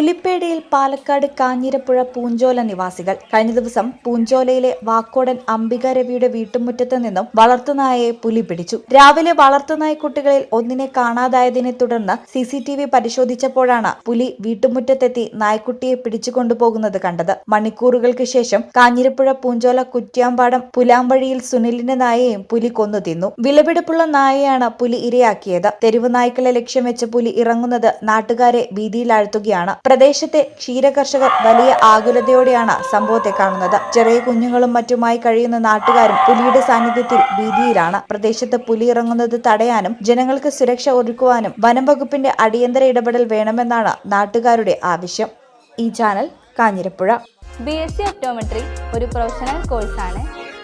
പുലിപ്പേടിയിൽ പാലക്കാട് കാഞ്ഞിരപ്പുഴ പൂഞ്ചോല നിവാസികൾ. കഴിഞ്ഞ ദിവസം പൂഞ്ചോലയിലെ വാക്കോടൻ അംബിക രവിയുടെ വീട്ടുമുറ്റത്ത് നിന്നും വളർത്തുനായയെ പുലി പിടിച്ചു. രാവിലെ വളർത്തുനായ കുട്ടികളിൽ ഒന്നിനെ കാണാതായതിനെ തുടർന്ന് സി സി ടി വി പരിശോധിച്ചപ്പോഴാണ് പുലി വീട്ടുമുറ്റത്തെത്തി നായ്ക്കുട്ടിയെ പിടിച്ചുകൊണ്ടുപോകുന്നത് കണ്ടത്. മണിക്കൂറുകൾക്ക് ശേഷം കാഞ്ഞിരപ്പുഴ പൂഞ്ചോല കുറ്റ്യാമ്പാടം പുലാമ്പഴിയിൽ സുനിലിന്റെ നായയെയും പുലി കൊന്നു തിന്നു. വിലപിടിപ്പുള്ള നായയാണ് പുലി ഇരയാക്കിയത്. തെരുവ് നായ്ക്കളെ ലക്ഷ്യം വെച്ച് പുലി ഇറങ്ങുന്നത് നാട്ടുകാരെ ഭീതിയിലാഴ്ത്തുകയാണ്. പ്രദേശത്തെ ക്ഷീരകർഷകർ വലിയ ആകുലതയോടെയാണ് സംഭവത്തെ കാണുന്നത്. ചെറിയ കുഞ്ഞുങ്ങളും മറ്റുമായി കഴിയുന്ന നാട്ടുകാരും പുലിയുടെ സാന്നിധ്യത്തിൽ ഭീതിയിലാണ്. പ്രദേശത്ത് പുലി ഇറങ്ങുന്നത് തടയാനും ജനങ്ങൾക്ക് സുരക്ഷ ഒരുക്കുവാനും വനം വകുപ്പിന്റെ അടിയന്തര ഇടപെടൽ വേണമെന്നാണ് നാട്ടുകാരുടെ ആവശ്യം. ഈ channel Kanjirappuzha. B S C optometry ഒരു പ്രൊഫഷണൽ കോഴ്സാണ്